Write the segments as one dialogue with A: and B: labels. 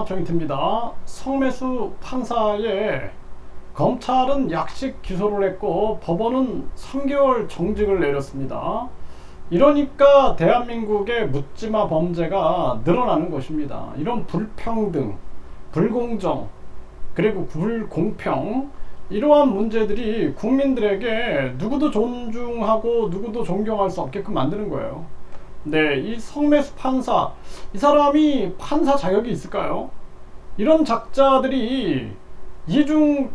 A: 안녕하십니까 정인태입니다. 성매수 판사에 검찰은 약식 기소를 했고 법원은 3개월 정직을 내렸습니다. 이러니까 대한민국의 묻지마 범죄가 늘어나는 것입니다. 이런 불평등, 불공정, 그리고 불공평 이러한 문제들이 국민들에게 누구도 존중하고 누구도 존경할 수 없게끔 만드는 거예요. 네, 이 성매수 판사, 이 사람이 판사 자격이 있을까요? 이런 작자들이 이중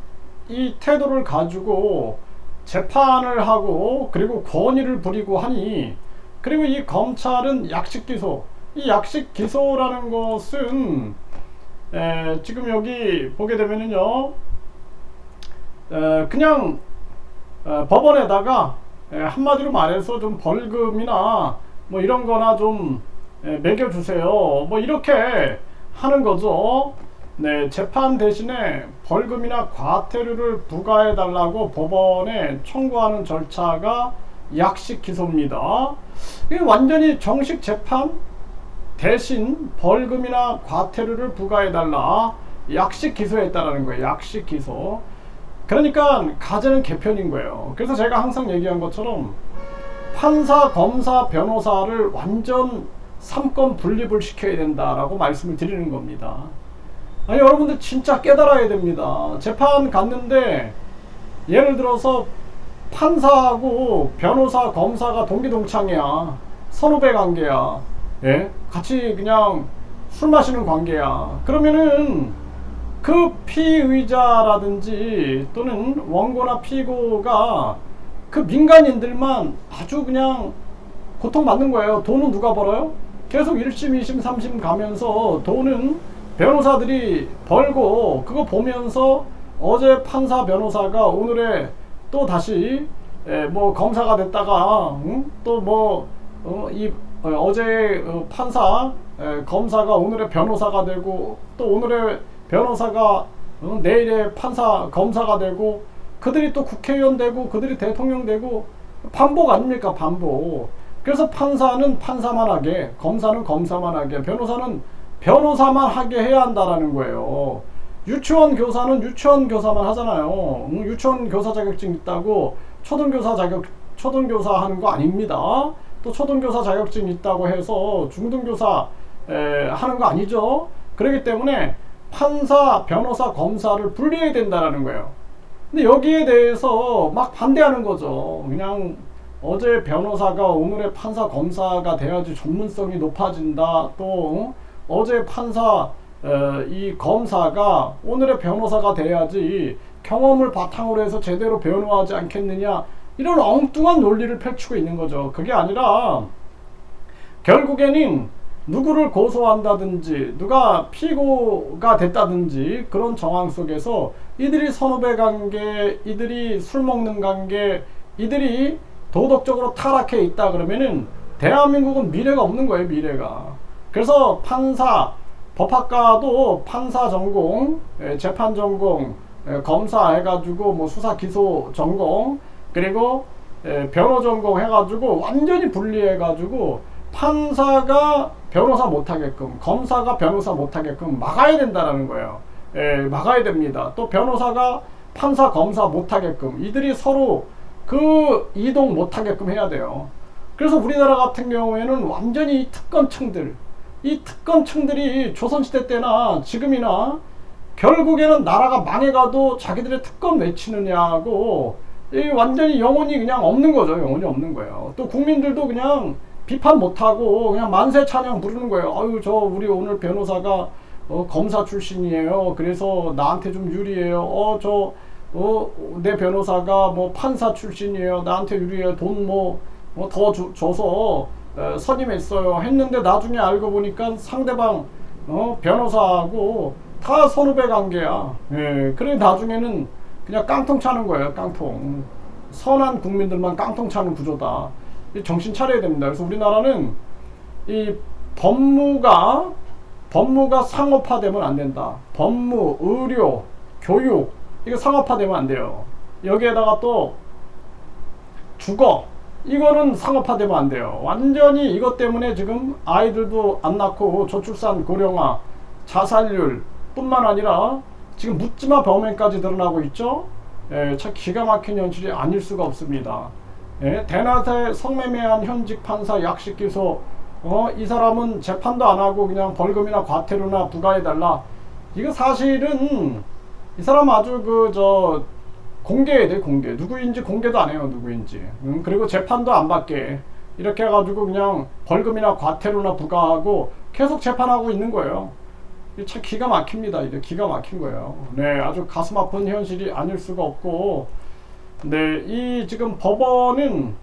A: 이 태도를 가지고 재판을 하고 그리고 권위를 부리고 하니 그리고 이 검찰은 약식 기소, 이 약식 기소라는 것은 에, 지금 여기 보게 되면은요, 에, 그냥 에, 법원에다가 에, 한마디로 말해서 좀 벌금이나 뭐 이런 거나 좀 예, 매겨주세요. 뭐 이렇게 하는 거죠. 네, 재판 대신에 벌금이나 과태료를 부과해 달라고 법원에 청구하는 절차가 약식 기소입니다. 이게 완전히 정식 재판 대신 벌금이나 과태료를 부과해 달라 약식 기소했다라는 거예요. 약식 기소. 그러니까 가제는 개편인 거예요. 그래서 제가 항상 얘기한 것처럼 판사, 검사, 변호사를 완전 삼권 분립을 시켜야 된다라고 말씀을 드리는 겁니다. 아니 여러분들 진짜 깨달아야 됩니다. 재판 갔는데 예를 들어서 판사하고 변호사, 검사가 동기동창이야. 선후배 관계야. 예? 같이 그냥 술 마시는 관계야. 그러면은 그 피의자라든지 또는 원고나 피고가 그 민간인들만 아주 그냥 고통받는 거예요. 돈은 누가 벌어요? 계속 1심, 2심, 3심 가면서 돈은 변호사들이 벌고 그거 보면서 어제 판사 변호사가 오늘에 또 다시 에, 뭐 검사가 됐다가 응? 또뭐 어, 이 어, 제 어, 판사 에, 검사가 오늘의 변호사가 되고 또 오늘의 변호사가 어, 내일의 판사 검사가 되고 그들이 또 국회의원 되고 그들이 대통령 되고 반복 아닙니까? 반복. 그래서 판사는 판사만 하게 검사는 검사만 하게 변호사는 변호사만 하게 해야 한다라는 거예요. 유치원 교사는 유치원 교사만 하잖아요. 응? 유치원 교사 자격증 있다고 초등교사 자격 초등교사 하는 거 아닙니다. 또 초등교사 자격증 있다고 해서 중등교사 에, 하는 거 아니죠? 그렇기 때문에 판사 변호사 검사를 분리해야 된다라는 거예요 근데 여기에 대해서 막 반대하는 거죠. 그냥 어제 변호사가 오늘의 판사 검사가 돼야지 전문성이 높아진다. 또 어? 제 판사 에, 이 검사가 오늘의 변호사가 돼야지 경험을 바탕으로 해서 제대로 변호하지 않겠느냐 이런 엉뚱한 논리를 펼치고 있는 거죠. 그게 아니라 결국에는 누구를 고소한다든지 누가 피고가 됐다든지 그런 정황 속에서 이들이 선후배 관계, 이들이 술 먹는 관계, 이들이 도덕적으로 타락해 있다 그러면은 대한민국은 미래가 없는 거예요, 미래가. 그래서 판사, 법학과도 판사 전공, 예, 재판 전공, 예, 검사 해가지고 뭐 수사 기소 전공, 그리고 예, 변호 전공 해가지고 완전히 분리해가지고 판사가 변호사 못하게끔, 검사가 변호사 못하게끔 막아야 된다는 거예요. 예, 막아야 됩니다. 또 변호사가 판사, 검사 못하게끔 이들이 서로 그 이동 못하게끔 해야 돼요. 그래서 우리나라 같은 경우에는 완전히 특권층들, 이 특권층들이 조선시대 때나 지금이나 결국에는 나라가 망해가도 자기들의 특권 외치느냐고 이 완전히 영혼이 그냥 없는 거죠. 영혼이 없는 거예요. 또 국민들도 그냥 비판 못하고 그냥 만세 찬양 부르는 거예요. 아유, 저 우리 오늘 변호사가 어, 검사 출신이에요. 그래서 나한테 좀 유리해요. 어, 저, 어, 내 변호사가 뭐 판사 출신이에요. 나한테 유리해요. 돈 뭐, 뭐 더 줘서 어, 선임했어요. 했는데 나중에 알고 보니까 상대방, 어, 변호사하고 다 선후배 관계야. 예, 그래 나중에는 그냥 깡통 차는 거예요. 깡통. 선한 국민들만 깡통 차는 구조다. 정신 차려야 됩니다. 그래서 우리나라는 이 법무가 법무가 상업화되면 안 된다. 법무, 의료, 교육 이거 상업화되면 안 돼요. 여기에다가 또 주거 이거는 상업화되면 안 돼요. 완전히 이것 때문에 지금 아이들도 안 낳고 저출산 고령화 자살률 뿐만 아니라 지금 묻지마 범행까지 드러나고 있죠. 예, 참 기가 막힌 현실이 아닐 수가 없습니다. 예, 대낮에 성매매한 현직 판사 약식 기소. 어, 이 사람은 재판도 안 하고 그냥 벌금이나 과태료나 부과해 달라. 이거 사실은 이 사람 아주 그 저 공개해야 돼 공개. 누구인지 공개도 안 해요 누구인지. 음, 그리고 재판도 안 받게. 이렇게 해가지고 그냥 벌금이나 과태료나 부과하고 계속 재판하고 있는 거예요. 참 기가 막힙니다. 이게 기가 막힌 거예요. 네, 아주 가슴 아픈 현실이 아닐 수가 없고, 네, 이 지금 법원은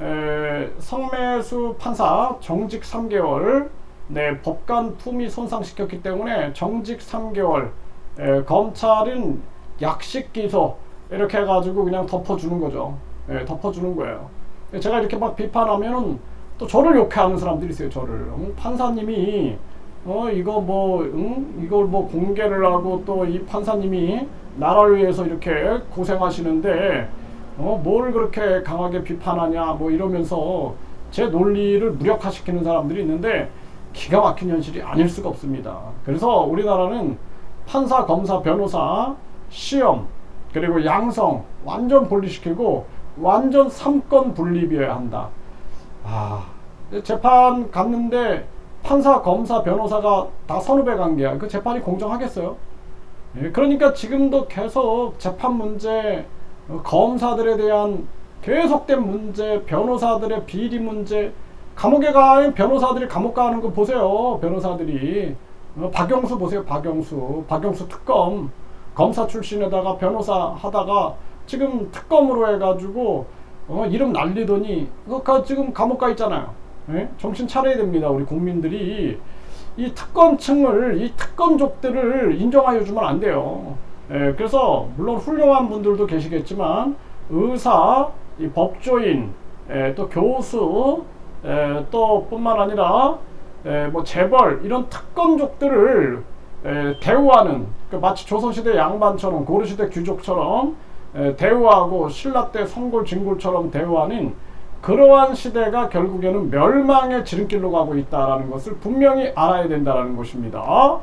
A: 에, 성매수 판사 정직 3개월, 네, 법관 품위 손상시켰기 때문에 정직 3개월, 에, 검찰은 약식 기소 이렇게 해가지고 그냥 덮어주는 거죠. 예, 덮어주는 거예요. 제가 이렇게 막 비판하면은 또 저를 욕해하는 사람들이 있어요. 저를 응? 판사님이 어 이거 뭐 응? 이걸 뭐 공개를 하고 또 이 판사님이 나라를 위해서 이렇게 고생하시는데 어 뭘 그렇게 강하게 비판하냐 뭐 이러면서 제 논리를 무력화시키는 사람들이 있는데 기가 막힌 현실이 아닐 수가 없습니다. 그래서 우리나라는 판사, 검사, 변호사 시험 그리고 양성 완전 분리시키고 완전 삼권 분립이어야 한다. 아, 재판 갔는데 판사, 검사, 변호사가 다 선후배 관계야. 그 재판이 공정하겠어요? 예, 그러니까 지금도 계속 재판 문제, 어, 검사들에 대한 계속된 문제, 변호사들의 비리 문제, 감옥에 가 변호사들이 감옥 가는 거 보세요. 변호사들이 어, 박영수 보세요. 박영수, 박영수 특검 검사 출신에다가 변호사 하다가 지금 특검으로 해가지고 어, 이름 날리더니 그 지금 감옥 가 있잖아요. 예? 정신 차려야 됩니다. 우리 국민들이 이 특검층을 이 특검족들을 인정하여 주면 안 돼요. 예, 그래서 물론 훌륭한 분들도 계시겠지만 의사, 이 법조인, 예, 또 교수, 예, 또 뿐만 아니라 예, 뭐 재벌 이런 특검족들을 예, 대우하는 그 마치 조선시대 양반처럼 고려시대 귀족처럼 에, 대우하고 신라 때 성골 진골처럼 대우하는 그러한 시대가 결국에는 멸망의 지름길로 가고 있다라는 것을 분명히 알아야 된다라는 것입니다.